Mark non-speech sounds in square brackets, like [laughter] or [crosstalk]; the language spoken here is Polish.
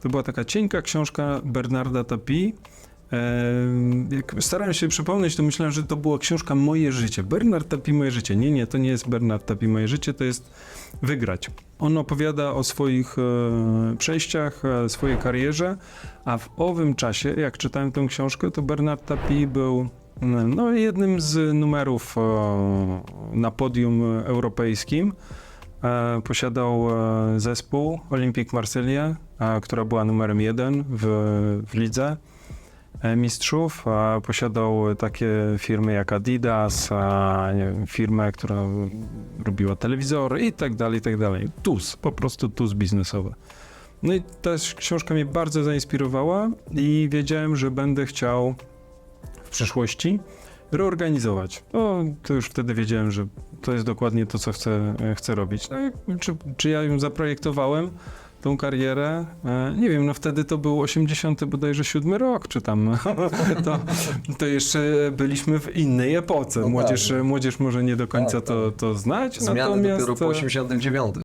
To była taka cienka książka Bernarda Tapie. Jak starałem się przypomnieć, to myślałem, że to była książka Moje życie. Bernard Tapie Moje życie. Nie, nie, to nie jest Bernard Tapie Moje życie, to jest Wygrać. On opowiada o swoich e, przejściach, e, swojej karierze, a w owym czasie, jak czytałem tę książkę, to Bernard Tapie był mm, no, jednym z numerów e, na podium europejskim. Posiadał zespół Olympique Marseille, e, która była numerem jeden w, w lidze e, mistrzów. Posiadał takie firmy jak Adidas, wiem, firmę, która robiła telewizory i tak dalej, i tak dalej. TUS, po prostu TUS biznesowe. No i ta książka mnie bardzo zainspirowała i wiedziałem, że będę chciał w przyszłości reorganizować. No, to już wtedy wiedziałem, że to jest dokładnie to, co chcę, chcę robić. No, i czy, czy ja ją zaprojektowałem, tą karierę? E, Nie wiem, no wtedy to był 80 bodajże 7 rok, czy tam. [laughs] To, to jeszcze byliśmy w innej epoce. No Młodzież, tak. młodzież może nie do końca Tak, to, to znać, Zmiany natomiast... dopiero po e, 89.